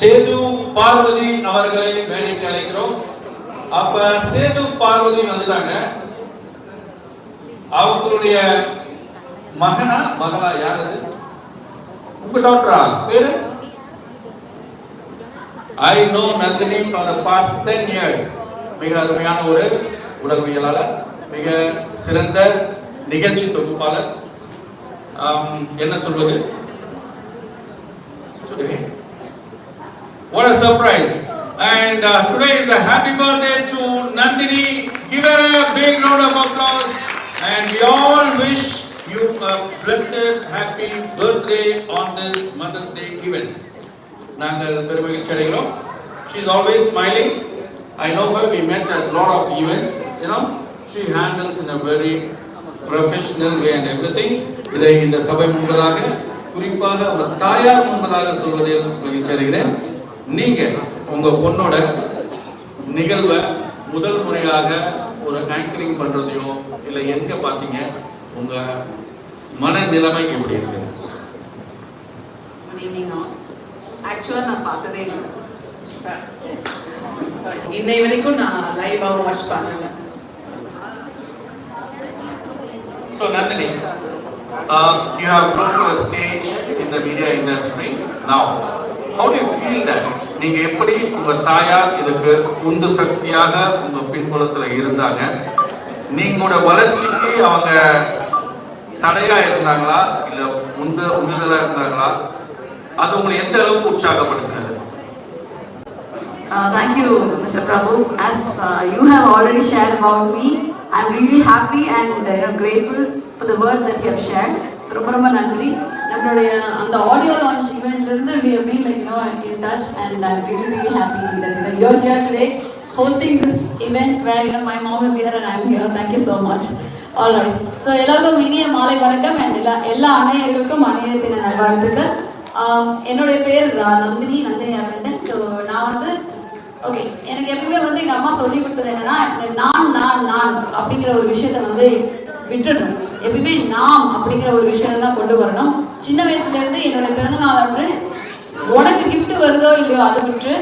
சேது பார்வதி அவர்களை மேடைக்கு அழைக்கிறோம். அப்ப சேது பார்வதி வந்துட்டாங்க. அவங்களுடைய மகனா மகளா யார் அது? உங்க டாக்டரா பேரு? I know Nandini for the past ten years மிக அருமையான ஒரு உலகவியலாளர் மிக சிறந்த நிகழ்ச்சி தொகுப்பாளர். என்ன சொல்வது? today. What a surprise! And uh, today is a happy birthday to Nandini. Give her a big round of applause. And we all wish you a blessed, happy birthday on this Mother's Day event. நாங்கள் பெருமகிழ்ச்சி அடைகிறோம் she is always smiling i know her we met at lot of events you know she handles in a very professional way and everything இதை இந்த சபை முன்பதாக குறிப்பாக உங்க தாயார் முன்பதாக சொல்வதில் மகிழ்ச்சி அடைகிறேன் நீங்க உங்க பொண்ணோட நிகழ்வை முதல் முறையாக ஒரு ஆங்கரிங் பண்றதையோ இல்லை எங்க பார்த்தீங்க உங்க மனநிலைமை எப்படி இருக்கு? ஆக்சுவலாக நான் பார்த்ததே இல்லை. இன்னை வரைக்கும் நான் லைவாக வாட்ச் பண்ணல. So Nandini, uh, you have grown to a stage in the media industry. Now, how do you feel that? நீங்க எப்படி உங்க தாயார் இதுக்கு உந்து சக்தியாக உங்க பின்புலத்துல இருந்தாங்க நீங்களோட வளர்ச்சிக்கு அவங்க தடையா இருந்தாங்களா இல்ல உந்து உந்துதலா இருந்தாங்களா அது உங்களை எந்த அளவுக்கு உற்சாகப்படுத்துனது Uh, thank you, Mr. Prabhu. As uh, you have already shared about me, I'm really happy and uh, you know, grateful for the words that you have shared. So, ரொம்ப ரொம்ப நன்றி நம்மளுடைய அந்த audio launch இவெண்ட்லேருந்து we are mean like you know know in touch and I'm really really happy that you are here today hosting this event where you you know my mom is here and I'm here. So you so much. So எல்லாருக்கும் இனிய மாலை வணக்கம் and எல்லா எல்லா அணையர்களுக்கும் அன்னைய தின நல்வாழ்த்துக்கள் என்னுடைய பேர் நந்தினி நந்தினி அரவிந்தன் ஸோ நான் வந்து ஓகே எனக்கு எப்பயுமே வந்து எங்கள் அம்மா சொல்லி கொடுத்தது என்னன்னா இந்த நான் நான் நான் அப்படிங்கிற ஒரு விஷயத்த வந்து விட்டுடணும். எப்பயுமே நாம் அப்படிங்கிற ஒரு விஷயம் தான் கொண்டு வரணும். சின்ன வயசுல இருந்து என்னோட பிறந்த நாள் அன்று உனக்கு கிஃப்ட் வருதோ இல்லையோ அதை விட்டு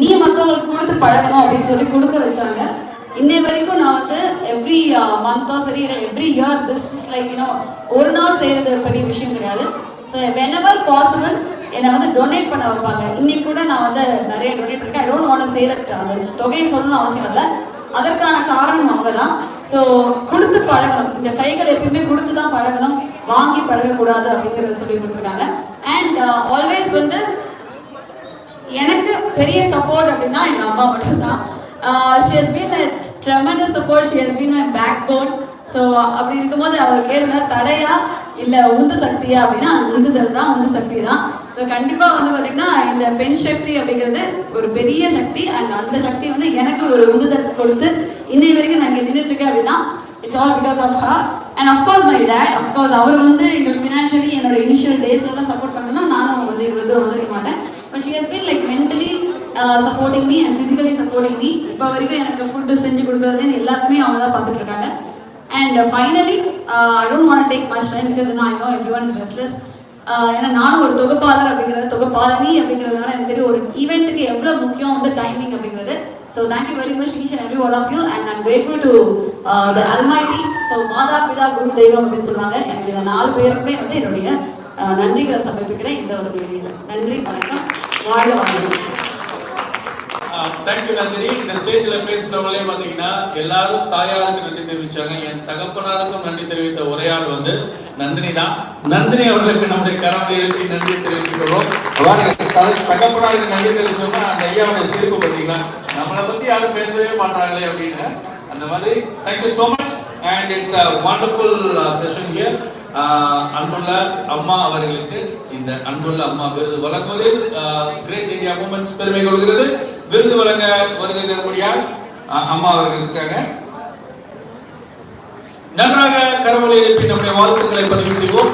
நீ மற்றவங்களுக்கு கொடுத்து பழகணும் அப்படின்னு சொல்லி கொடுக்க வச்சாங்க. இன்னை வரைக்கும் நான் வந்து எவ்ரி மந்தோ uh, சரி every year this is like you know ஒரு நாள் செய்யறது பெரிய விஷயம் கிடையாது. ஸோ வெனவர் பாசிபிள் என்னை வந்து டொனேட் பண்ண வைப்பாங்க. இன்னைக்கு கூட நான் வந்து நிறைய டொனேட் பண்ணிருக்கேன். ஐ டோன்ட் வாண்ட் சேல் அந்த தொகையை சொல்லணும்னு அவசியம் இல்லை. அதற்கான காரணம் அவங்க தான் ஸோ கொடுத்து பழகணும் இந்த கைகள் எப்பயுமே கொடுத்து தான் பழகணும் வாங்கி பழகக்கூடாது அப்படிங்கிறத சொல்லி கொடுத்துருக்காங்க. அண்ட் ஆல்வேஸ் uh, வந்து எனக்கு பெரிய சப்போர்ட் அப்படின்னா எங்க அம்மா மட்டும்தான். She has been tremendous support she has been my backbone so அப்படி இருக்கும்போது அவர் கேட்ட தடையா? இல்ல உந்து சக்தியா? அப்படின்னா உந்துதல் தான் உந்து சக்தி தான். ஸோ கண்டிப்பாக வந்து பார்த்தீங்கன்னா இந்த பெண் சக்தி அப்படிங்கிறது ஒரு பெரிய சக்தி. அண்ட் அந்த சக்தி வந்து எனக்கு ஒரு உந்துதல் கொடுத்து இன்னை வரைக்கும் நான் இங்கே நின்றுட்டு இருக்கேன் அப்படின்னா it's all because of her and of course my dad of course அவர் வந்து எங்களுக்கு ஃபினான்ஷியலி என்னோட இனிஷியல் டேஸ்ல சப்போர்ட் பண்ணணும்னா நானும் வந்து இவ்வளோ தூரம் வந்திருக்க மாட்டேன். But she has been like mentally supporting me and physically supporting me இப்போ வரைக்கும் எனக்கு ஃபுட்டு செஞ்சு கொடுக்குறது எல்லாத்துமே அவங்க தான் பார்த்துட்டு இருக்காங்க and finally I don't want take much time because நான் know everyone is restless ஏன்னா நானும் ஒரு தொகுப்பாளர் அப்படிங்கிறது தொகுப்பாளனி அப்படிங்கிறதுனால எனக்கு தெரியும் ஒரு ஈவெண்ட்டுக்கு எவ்வளோ முக்கியம் வந்து டைமிங் அப்படிங்கிறது. So thank you very much each and every one of you and I'm grateful to the almighty so மாதா பிதா குரு தெய்வம் அப்படின்னு சொல்லுவாங்க. என்னுடைய நாலு பேருமே வந்து என்னுடைய நன்றிகளை சமர்ப்பிக்கிறேன். இந்த ஒரு வேலையில் நன்றி வணக்கம். வாழ்க வாழ்க தேங்க்யூ நந்தினி. இந்த ஸ்டேஜ்ல பேசினவங்களே பாத்தீங்கன்னா எல்லாரும் தாயாருக்கு நன்றி தெரிவிச்சாங்க. என் தகப்பனாருக்கும் நன்றி தெரிவித்த உரையாடு வந்து நந்தினி தான். நந்தினி அவர்களுக்கு நம்முடைய கரவழியிற்கு நன்றி தெரிவிக்கிறோம் பாருங்க, தகப்பனாருக்கு நன்றி தெரிவிச்சோம்னா அந்த ஐயாவுடைய சிரிப்பு பார்த்தீங்களா? நம்மளை பத்தி யாரும் பேசவே மாட்டாங்களே அப்படின்னு. அந்த மாதிரி thank you so much and it's a wonderful session here அன்புள்ள அம்மா அவர்களுக்கு இந்த அன்புள்ள அம்மா விருது வழங்குவதில் கிரேட் இந்தியா மூமெண்ட்ஸ் பெருமை கொள்கிறது. விருது வழங்க வருகை தரக்கூடிய uh, அம்மா அவர்கள் இருக்காங்க. நன்றாக கரவலை எழுப்பி நம்முடைய வாழ்த்துக்களை பதிவு செய்வோம்.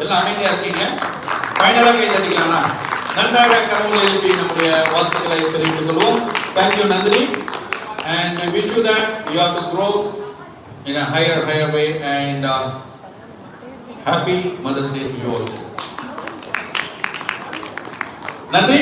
எல்லாம் அமைதியா இருக்கீங்க? ஃபைனலாக கைதட்டிக்கலாம்னா நன்றாக கரங்களை எழுப்பி நம்முடைய வாழ்த்துக்களை தெரிவித்துக் கொள்வோம் thank you Nandini and we wish you that you have to grow in a higher higher way and uh, happy Mother's Day to you also. நன்றி